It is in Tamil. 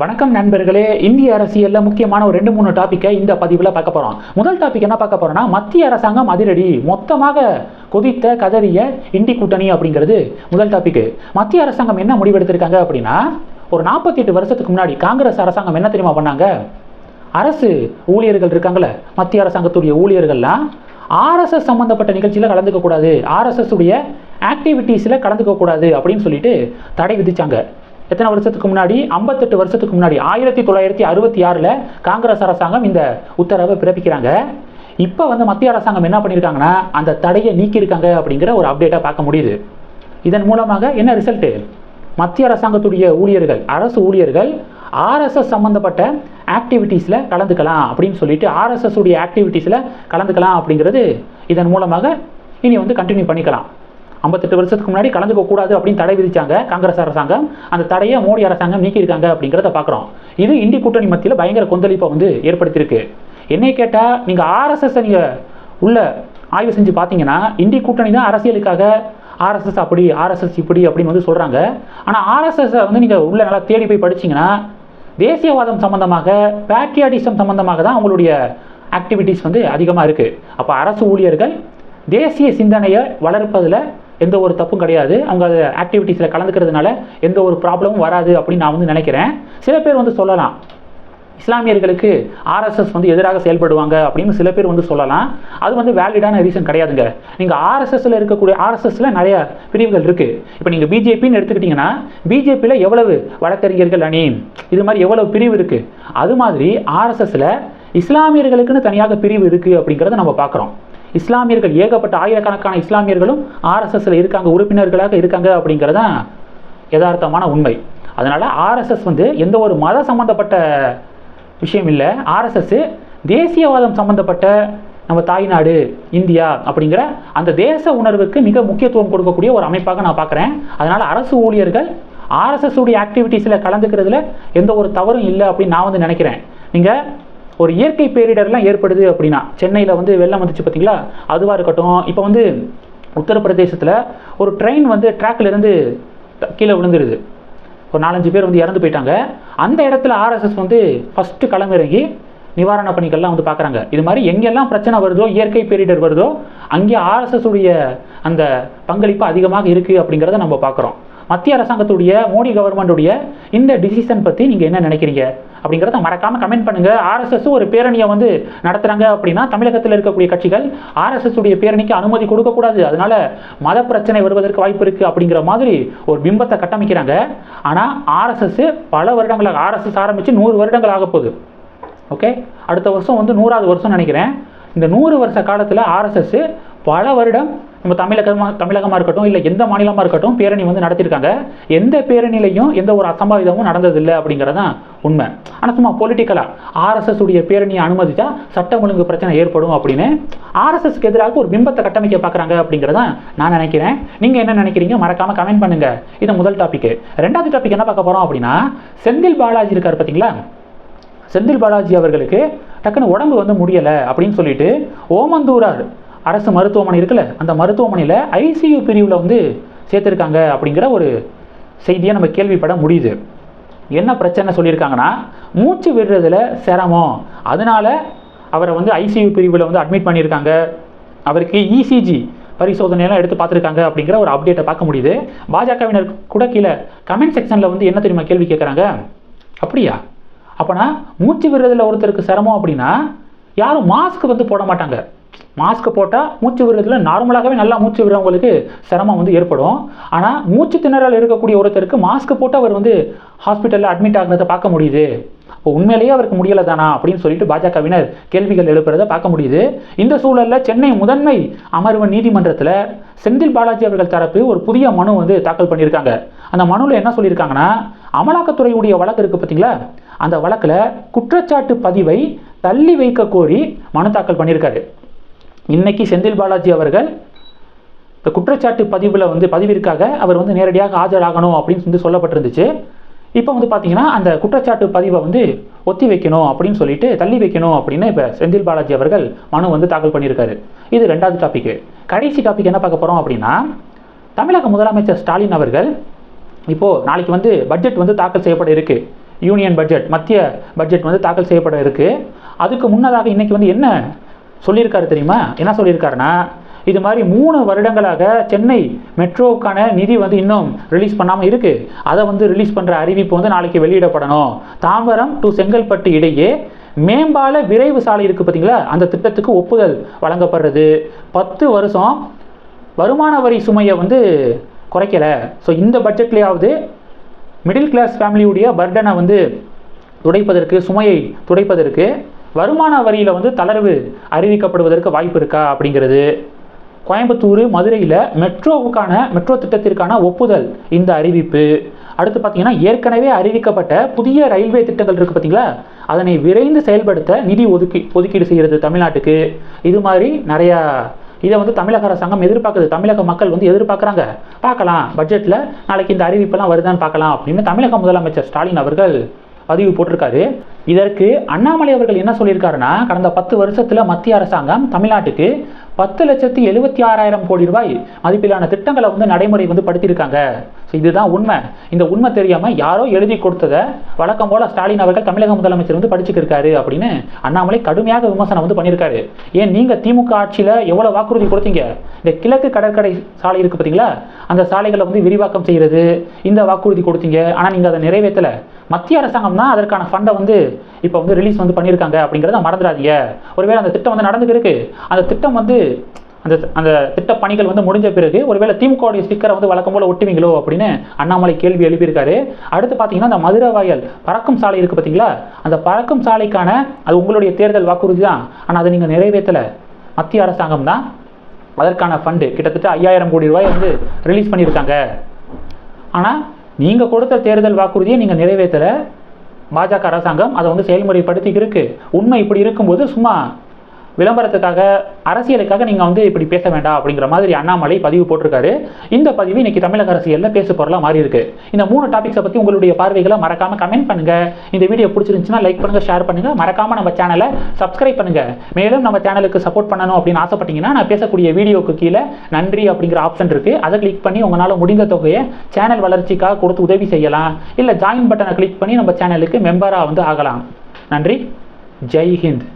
வணக்கம் நண்பர்களே இந்திய அரசியலில் முக்கியமான ஒரு ரெண்டு மூணு டாப்பிக்கை இந்த பதிவில் பார்க்க போகிறோம் முதல் டாபிக் என்ன பார்க்க போகிறோம்னா மத்திய அரசாங்கம் அதிரடி மொத்தமாக கொதித்த கதறிய இண்டி கூட்டணி அப்படிங்கிறது முதல் டாபிக் மத்திய அரசாங்கம் என்ன முடிவெடுத்திருக்காங்க அப்படின்னா ஒரு நாற்பத்தி எட்டு வருஷத்துக்கு முன்னாடி காங்கிரஸ் அரசாங்கம் என்ன தெரியுமா பண்ணாங்க? அரசு ஊழியர்கள் இருக்காங்களே மத்திய அரசாங்கத்துடைய ஊழியர்கள்லாம் ஆர்எஸ்எஸ் சம்மந்தப்பட்ட நிகழ்ச்சியில் கலந்துக்க கூடாது ஆர்எஸ்எஸ் உடைய ஆக்டிவிட்டீஸில் கலந்துக்க கூடாது அப்படின்னு சொல்லிட்டு தடை விதிச்சாங்க. எத்தனை வருஷத்துக்கு முன்னாடி? ஐம்பத்தெட்டு வருஷத்துக்கு முன்னாடி. ஆயிரத்தி தொள்ளாயிரத்தி அறுபத்தி ஆறில் காங்கிரஸ் அரசாங்கம் இந்த உத்தரவை பிறப்பிக்கிறாங்க. இப்போ வந்து மத்திய அரசாங்கம் என்ன பண்ணியிருக்காங்கன்னா அந்த தடையை நீக்கியிருக்காங்க அப்படிங்கிற ஒரு அப்டேட்டாக பார்க்க முடியுது. இதன் மூலமாக என்ன ரிசல்ட்டு மத்திய அரசாங்கத்துடைய ஊழியர்கள் அரசு ஊழியர்கள் ஆர்எஸ்எஸ் சம்மந்தப்பட்ட ஆக்டிவிட்டீஸில் கலந்துக்கலாம் அப்படின்னு சொல்லிட்டு ஆர்எஸ்எஸ் உடைய ஆக்டிவிட்டீஸில் கலந்துக்கலாம் அப்படிங்கிறது இதன் மூலமாக இனி வந்து கண்டினியூ பண்ணிக்கலாம். ஐம்பத்தெட்டு வருஷத்துக்கு முன்னாடி கலந்துக்க கூடாது அப்படின்னு தடை விதிச்சாங்க காங்கிரஸ் அரசாங்கம். அந்த தடையை மோடி அரசாங்கம் நீக்கியிருக்காங்க அப்படிங்கிறத பார்க்குறோம். இது இந்தி கூட்டணி மத்தியில் பயங்கர கொந்தளிப்பை வந்து ஏற்படுத்தியிருக்கு. என்னை கேட்டால் நீங்கள் ஆர்எஸ்எஸ்ஸை நீங்கள் உள்ள ஆய்வு செஞ்சு பார்த்தீங்கன்னா இந்தி கூட்டணி தான் அரசியலுக்காக ஆர்எஸ்எஸ் அப்படி ஆர்எஸ்எஸ் இப்படி அப்படின்னு வந்து சொல்கிறாங்க ஆனால் ஆர்எஸ்எஸ்ஸை வந்து நீங்கள் உள்ள நல்லா தேடி போய் படிச்சீங்கன்னா தேசியவாதம் சம்மந்தமாக பேட்ரியாட்டிசம் சம்மந்தமாக தான் அவங்களுடைய ஆக்டிவிட்டீஸ் வந்து அதிகமாக இருக்குது அப்போ அரசு ஊழியர்கள் தேசிய சிந்தனையை வளர்ப்பதில் எந்த ஒரு தப்பும் கிடையாது. அவங்க அது ஆக்டிவிட்டீஸில் கலந்துக்கிறதுனால எந்த ஒரு ப்ராப்ளமும் வராது அப்படின்னு நான் வந்து நினைக்கிறேன். சில பேர் வந்து சொல்லலாம். இஸ்லாமியர்களுக்கு ஆர்எஸ்எஸ் வந்து எதிராக செயல்படுவாங்க அப்படின்னு சில பேர் வந்து சொல்லலாம். அது வந்து வேலிடான ரீசன் கிடையாதுங்க. நீங்கள் ஆர்எஸ்எஸ்ல இருக்கக்கூடிய ஆர்எஸ்எஸ்ல நிறைய பிரிவுகள் இருக்குது இப்போ நீங்கள் பிஜேபின்னு எடுத்துக்கிட்டிங்கன்னா பிஜேபியில் எவ்வளவு வழக்கறிஞர்கள் அணி? இது மாதிரி எவ்வளவு பிரிவு இருக்குது அது மாதிரி ஆர்எஸ்எஸ்ல இஸ்லாமியர்களுக்குன்னு தனியாக பிரிவு இருக்குது அப்படிங்கிறத நம்ம பார்க்குறோம். இஸ்லாமியர்கள் ஏகப்பட்ட ஆயிரக்கணக்கான இஸ்லாமியர்களும் ஆர்எஸ்எஸ்ல இருக்காங்க உறுப்பினர்களாக இருக்காங்க அப்படிங்கிறதான் யதார்த்தமான உண்மை. அதனால் ஆர்எஸ்எஸ் வந்து எந்த ஒரு மத சம்மந்தப்பட்ட விஷயம் இல்லை. ஆர்எஸ்எஸ் தேசியவாதம் சம்மந்தப்பட்ட நம்ம தாய்நாடு இந்தியா அப்படிங்கிற அந்த தேச உணர்வுக்கு மிக முக்கியத்துவம் கொடுக்கக்கூடிய ஒரு அமைப்பாக நான் பார்க்குறேன் அதனால் அரசு ஊழியர்கள் ஆர்எஸ்எஸ் உடைய ஆக்டிவிட்டீஸில் கலந்துக்கிறதுல எந்த ஒரு தவறும் இல்லை அப்படின்னு நான் வந்து நினைக்கிறேன். நீங்கள் ஒரு இயற்கை பேரிடர்லாம் ஏற்படுது அப்படின்னா சென்னையில் வந்து வெள்ளம் வந்துச்சு பார்த்தீங்களா அதுவாக இருக்கட்டும். இப்போ வந்து உத்தரப்பிரதேசத்தில் ஒரு ட்ரெயின் வந்து ட்ராக்லேருந்து இருந்து கீழே விழுந்துருது. ஒரு நாலஞ்சு பேர் வந்து இறந்து போயிட்டாங்க. அந்த இடத்துல ஆர்எஸ்எஸ் வந்து ஃபஸ்ட்டு களமிறங்கி நிவாரண பணிகள்லாம் வந்து பார்க்குறாங்க இது மாதிரி எங்கெல்லாம் பிரச்சனை வருதோ இயற்கை பேரிடர் வருதோ அங்கே ஆர்எஸ்எஸ் உடைய அந்த பங்களிப்பு அதிகமாக இருக்குது அப்படிங்கிறத நம்ம பார்க்குறோம் மத்திய அரசாங்கத்துடைய மோடி கவர்மெண்டுடைய இந்த டிசிஷன் பற்றி நீங்கள் என்ன நினைக்கிறீங்க? அப்படிங்கிறத மறக்காமல் கமெண்ட் பண்ணுங்கள் ஆர்எஸ்எஸ் ஒரு பேரணியை வந்து நடத்துகிறாங்க அப்படின்னா தமிழகத்தில் இருக்கக்கூடிய கட்சிகள் ஆர்எஸ்எஸ் உடைய பேரணிக்கு அனுமதி கொடுக்கக்கூடாது. அதனால மத பிரச்சனை வருவதற்கு வாய்ப்பு இருக்குது அப்படிங்கிற மாதிரி ஒரு பிம்பத்தை கட்டமைக்கிறாங்க. ஆனால் ஆர்எஸ்எஸ் பல வருடங்களாக ஆர்எஸ்எஸ் ஆரம்பித்து நூறு வருடங்கள் ஆக போகுது. ஓகே அடுத்த வருஷம் வந்து நூறாவது வருஷம் நினைக்கிறேன். இந்த நூறு வருஷ காலத்தில் ஆர்எஸ்எஸ் பல வருடம் நம்ம தமிழகமாக தமிழகமாக இருக்கட்டும் இல்லை எந்த மாநிலமாக இருக்கட்டும் பேரணி வந்து நடத்தியிருக்காங்க எந்த பேரணிலையும் எந்த ஒரு அசம்பாவிதமும் நடந்ததில்லை அப்படிங்கிறது தான் உண்மை. ஆனால் சும்மா பொலிட்டிக்கலாக ஆர்எஸ்எஸ் உடைய பேரணியை அனுமதித்தா சட்டம் ஒழுங்கு பிரச்சனை ஏற்படும் அப்படின்னு ஆர்எஸ்எஸ்க்கு எதிராக ஒரு பிம்பத்தை கட்டமைக்க பார்க்குறாங்க அப்படிங்கிறத நான் நினைக்கிறேன். நீங்கள் என்ன நினைக்கிறீங்க? மறக்காமல் கமெண்ட் பண்ணுங்கள் இது முதல் டாப்பிக்கு ரெண்டாவது டாபிக் என்ன பார்க்க போகிறோம் அப்படின்னா செந்தில் பாலாஜி இருக்கார் பார்த்தீங்களா செந்தில் பாலாஜி அவர்களுக்கு டக்குன்னு உடம்பு வந்து முடியலை அப்படின்னு சொல்லிட்டு ஓமந்தூரார் அரசு மருத்துவமனை இருக்குல்ல அந்த மருத்துவமனையில் ஐசியூ பிரிவில் வந்து சேர்த்துருக்காங்க அப்படிங்கிற ஒரு செய்தியை நம்ம கேள்விப்பட முடியுது. என்ன பிரச்சனை சொல்லியிருக்காங்கன்னா மூச்சு விடுறதுல சிரமம். அதனால் அவரை வந்து ஐசியூ பிரிவில் வந்து அட்மிட் பண்ணியிருக்காங்க. அவருக்கு இசிஜி பரிசோதனையெல்லாம் எடுத்து பார்த்துருக்காங்க அப்படிங்கிற ஒரு அப்டேட்டை பார்க்க முடியுது. பாஜகவினர் கூட கீழே கமெண்ட் செக்ஷனில் வந்து என்ன தெரியுமா கேள்வி கேட்குறாங்க? அப்படியா? அப்போனா மூச்சு விடுறதுல ஒருத்தருக்கு சிரமம் அப்படின்னா யாரும் மாஸ்க் வந்து போட மாட்டாங்க. மாஸ்க் போட்டால் மூச்சு விடுறதுல நார்மலாகவே நல்லா மூச்சு விடுறவங்களுக்கு சிரமம் வந்து ஏற்படும். ஆனால் மூச்சு திணறல் இருக்கக்கூடிய ஒருத்தருக்கு மாஸ்க் போட்டு அவர் வந்து ஹாஸ்பிட்டலில் அட்மிட் ஆகுறதை பார்க்க முடியுது. இப்போ உண்மையிலேயே அவருக்கு முடியலை தானா அப்படின்னு சொல்லிட்டு பாஜகவினர் கேள்விகள் எழுப்புறதை பார்க்க முடியுது. இந்த சூழலில் சென்னை முதன்மை அமர்வு நீதிமன்றத்தில் செந்தில் பாலாஜி அவர்கள் தரப்பு ஒரு புதிய மனு வந்து தாக்கல் பண்ணியிருக்காங்க. அந்த மனுவில் என்ன சொல்லியிருக்காங்கன்னா அமலாக்கத்துறையுடைய வழக்கு இருக்குது பார்த்தீங்களா அந்த வழக்கில் குற்றச்சாட்டு பதிவை தள்ளி வைக்க கோரி மனு தாக்கல் பண்ணியிருக்காரு. இன்னைக்கு செந்தில் பாலாஜி அவர்கள் இந்த குற்றச்சாட்டு பதிவில் வந்து பதிவிற்காக அவர் வந்து நேரடியாக ஆஜராகணும் அப்படின்னு வந்து சொல்லப்பட்டிருந்துச்சு. இப்போ வந்து பார்த்தீங்கன்னா அந்த குற்றச்சாட்டு பதிவை வந்து ஒத்தி வைக்கணும் அப்படின்னு சொல்லிட்டு தள்ளி வைக்கணும் அப்படின்னு இப்போ செந்தில் பாலாஜி அவர்கள் மனு வந்து தாக்கல் பண்ணியிருக்காரு. இது ரெண்டாவது டாப்பிக்கு கடைசி டாபிக் என்ன பார்க்க போகிறோம் அப்படின்னா தமிழக முதலமைச்சர் ஸ்டாலின் அவர்கள் இப்போது நாளைக்கு வந்து பட்ஜெட் வந்து தாக்கல் செய்யப்பட இருக்கு. யூனியன் பட்ஜெட் மத்திய பட்ஜெட் வந்து தாக்கல் செய்யப்பட இருக்கு. அதுக்கு முன்னதாக இன்றைக்கி வந்து என்ன சொல்லியிருக்காரு தெரியுமா? என்ன சொல்லியிருக்காருன்னா இது மாதிரி மூணு வருடங்களாக சென்னை மெட்ரோவுக்கான நிதி வந்து இன்னும் ரிலீஸ் பண்ணாமல் இருக்குது அதை வந்து ரிலீஸ் பண்ணுற அறிவிப்பு வந்து நாளைக்கு வெளியிடப்படணும். தாம்பரம் டு செங்கல்பட்டு இடையே மேம்பால விரைவு சாலை இருக்குது பார்த்தீங்களா அந்த திட்டத்துக்கு ஒப்புதல் வழங்கப்படுறது. பத்து வருஷம் வருமான வரி சுமையை வந்து குறைக்கலை. ஸோ இந்த பட்ஜெட்லேயாவது மிடில் கிளாஸ் ஃபேமிலியுடைய பர்டனை வந்து துடைப்பதற்கு சுமையை துடைப்பதற்கு வருமான வரியில் வந்து தளர்வு அறிவிக்கப்படுவதற்கு வாய்ப்பு இருக்கா அப்படிங்கிறது. கோயம்புத்தூர் மதுரையில் மெட்ரோவுக்கான மெட்ரோ திட்டத்திற்கான ஒப்புதல் இந்த அறிவிப்பு. அடுத்து பார்த்தீங்கன்னா ஏற்கனவே அறிவிக்கப்பட்ட புதிய ரயில்வே திட்டங்கள் இருக்குது பார்த்தீங்களா அதனை விரைந்து செயல்படுத்த நிதி ஒதுக்கி ஒதுக்கீடு செய்கிறது தமிழ்நாட்டுக்கு. இது மாதிரி நிறையா இதை வந்து தமிழக அரசாங்கம் எதிர்பார்க்குது. தமிழக மக்கள் வந்து எதிர்பார்க்குறாங்க. பார்க்கலாம் பட்ஜெட்டில் நாளைக்கு இந்த அறிவிப்பெல்லாம் வருதான்னு பார்க்கலாம் அப்படின்னு தமிழக முதலமைச்சர் ஸ்டாலின் அவர்கள் பதிவு போட்டிருக்காரு. இதற்கு அண்ணாமலை அவர்கள் என்ன சொல்லியிருக்காருன்னா கடந்த பத்து வருஷத்தில் மத்திய அரசாங்கம் தமிழ்நாட்டுக்கு பத்து லட்சத்தி எழுபத்தி ஆறாயிரம் கோடி ரூபாய் மதிப்பிலான திட்டங்களை வந்து நடைமுறை வந்து படுத்தியிருக்காங்க. ஸோ இதுதான் உண்மை. இந்த உண்மை தெரியாமல் யாரோ எழுதி கொடுத்ததை வழக்கம் போல ஸ்டாலின் அவர்கள் தமிழக முதலமைச்சர் வந்து படிச்சுக்கிருக்காரு அப்படின்னு அண்ணாமலை கடுமையாக விமர்சனம் வந்து பண்ணியிருக்காரு. ஏன் நீங்கள் திமுக ஆட்சியில் எவ்வளோ வாக்குறுதி கொடுத்தீங்க? இந்த கிழக்கு கடற்கரை சாலை இருக்குது பார்த்தீங்களா? அந்த சாலைகளை வந்து விரிவாக்கம் செய்கிறது இந்த வாக்குறுதி கொடுத்தீங்க. ஆனால் நீங்கள் அதை நிறைவேற்றலை. மத்திய அரசாங்கம் தான் அதற்கான ஃபண்டை வந்து இப்போ வந்து ரிலீஸ் வந்து பண்ணியிருக்காங்க அப்படிங்கிறத மறந்துடாதீங்க. ஒருவேளை அந்த திட்டம் வந்து நடந்துட்டு அந்த திட்டம் வந்து அந்த அந்த திட்ட பணிகள் வந்து முடிஞ்ச பிறகு ஒருவேளை திமுகவுடைய ஸ்டிக்கரை வந்து வழக்கம் போல ஒட்டுவீங்களோ அப்படின்னு அண்ணாமலை கேள்வி எழுப்பியிருக்காரு. அடுத்து பார்த்தீங்கன்னா அந்த மதுரை வாயல் பறக்கும் சாலை இருக்குது பார்த்தீங்களா? அந்த பறக்கும் சாலைக்கான அது உங்களுடைய தேர்தல் வாக்குறுதி தான். ஆனால் அதை நீங்கள் நிறைவேற்றலை. மத்திய அரசாங்கம் தான் அதற்கான ஃபண்டு கிட்டத்தட்ட ஐயாயிரம் கோடி ரூபாய் வந்து ரிலீஸ் பண்ணியிருக்காங்க. ஆனால் நீங்கள் கொடுத்த தேர்தல் வாக்குறுதியை நீங்கள் நிறைவேற்றலை. பாஜக அரசாங்கம் அதை வந்து செயல்முறைப்படுத்திக்கிருக்கு. உண்மை இப்படி இருக்கும்போது சும்மா விளம்பரத்துக்காக அரசியலுக்காக நீங்கள் வந்து இப்படி பேச வேண்டாம் அப்படிங்கிற மாதிரி அண்ணாமலை பதிவு போட்டிருக்காரு. இந்த பதிவு இன்னைக்கு தமிழக அரசியலில் பேசு பொருளாக மாறி இருக்கு. இந்த மூணு டாபிக்ஸை பற்றி உங்களுடைய பார்வைகளை மறக்காமல் கமெண்ட் பண்ணுங்க. இந்த வீடியோ பிடிச்சிருந்துச்சுன்னா லைக் பண்ணுங்க ஷேர் பண்ணுங்க. மறக்காமல் நம்ம சேனலை சப்ஸ்கிரைப் பண்ணுங்க. மேலும் நம்ம சேனலுக்கு சப்போர்ட் பண்ணணும் அப்படின்னு ஆசைப்பட்டீங்கன்னா நான் பேசக்கூடிய வீடியோக்கு கீழே நன்றி அப்படிங்கிற ஆப்ஷன் இருக்கு. அதை கிளிக் பண்ணி உங்களால் முடிந்த தொகையை சேனல் வளர்ச்சிக்காக கொடுத்து உதவி செய்யலாம். இல்லை ஜாயின் பட்டனை கிளிக் பண்ணி நம்ம சேனலுக்கு மெம்பராக வந்து ஆகலாம். நன்றி. ஜெய் ஹிந்த்.